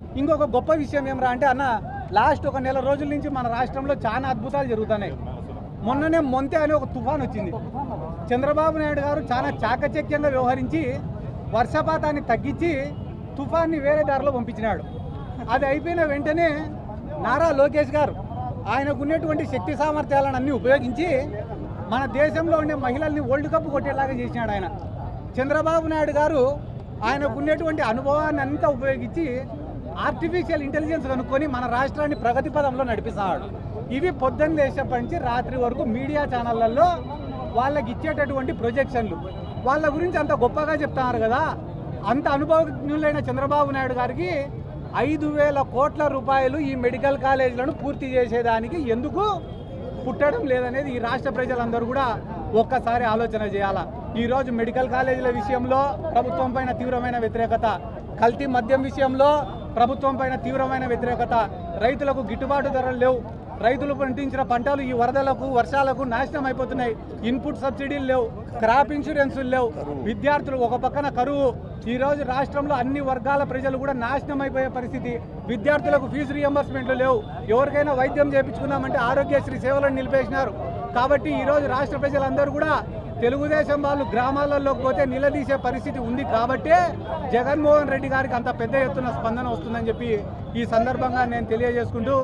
ఇంకొక గొప్ప విషయం ఏమరా అంటే అన్న లాస్ట్ ఒక నెల రోజుల నుంచి మన రాష్ట్రంలో చాలా అద్భుతాలు జరుగుతున్నాయి. మొన్ననే మొంతే అనే ఒక తుఫాన్ వచ్చింది. చంద్రబాబు నాయుడు గారు చాలా చాకచక్యంగా వ్యవహరించి వర్షపాతాన్ని తగ్గించి తుఫాన్ని వేరే దారిలో పంపించినాడు. అది అయిపోయిన వెంటనే నారా లోకేష్ గారు ఆయనకు ఉన్నటువంటి శక్తి సామర్థ్యాలను అన్నీ ఉపయోగించి మన దేశంలో ఉండే మహిళల్ని వరల్డ్ కప్ కొట్టేలాగా చేసినాడు ఆయన. చంద్రబాబు నాయుడు గారు ఆయనకు ఉన్నటువంటి అనుభవాన్ని అంతా ఉపయోగించి ఆర్టిఫిషియల్ ఇంటెలిజెన్స్ కనుక్కొని మన రాష్ట్రాన్ని ప్రగతి పదంలో నడిపిస్తున్నాడు ఇవి పొద్దున్న లేచేప్పటి నుంచి రాత్రి వరకు మీడియా ఛానళ్ళలో వాళ్ళకి ఇచ్చేటటువంటి ప్రొజెక్షన్లు. వాళ్ళ గురించి అంత గొప్పగా చెప్తున్నారు కదా. అంత అనుభవజ్ఞులైన చంద్రబాబు నాయుడు గారికి ఐదు వేల కోట్ల రూపాయలు ఈ మెడికల్ కాలేజీలను పూర్తి చేసేదానికి ఎందుకు పుట్టడం లేదనేది ఈ రాష్ట్ర ప్రజలందరూ కూడా ఒక్కసారి ఆలోచన చేయాలా. ఈరోజు మెడికల్ కాలేజీల విషయంలో ప్రభుత్వం పైన తీవ్రమైన వ్యతిరేకత కల్తీ మద్యం విషయంలో ప్రభుత్వం పైన తీవ్రమైన వ్యతిరేకత. రైతులకు గిట్టుబాటు ధరలు లేవు. రైతులు పండించిన పంటలు ఈ వరదలకు వర్షాలకు నాశనం అయిపోతున్నాయి. ఇన్పుట్ సబ్సిడీలు లేవు. క్రాప్ ఇన్సూరెన్సులు లేవు. విద్యార్థులు ఒక పక్కన కరువు. ఈ రోజు రాష్ట్రంలో అన్ని వర్గాల ప్రజలు కూడా నాశనం అయిపోయే పరిస్థితి. విద్యార్థులకు ఫీజు రియంబర్స్మెంట్లు లేవు. ఎవరికైనా వైద్యం చేయించుకుందామంటే ఆరోగ్యశ్రీ సేవలను నిలిపేసినారు. కాబట్టి ఈ రోజు రాష్ట్ర ప్రజలందరూ కూడా తెలుగుదేశం వాళ్ళు గ్రామాలలోకి పోతే నిలదీసే పరిస్థితి ఉంది కాబట్టే జగన్మోహన్ రెడ్డి గారికి అంత పెద్ద ఎత్తున స్పందన వస్తుందని చెప్పి ఈ సందర్భంగా నేను తెలియజేసుకుంటూ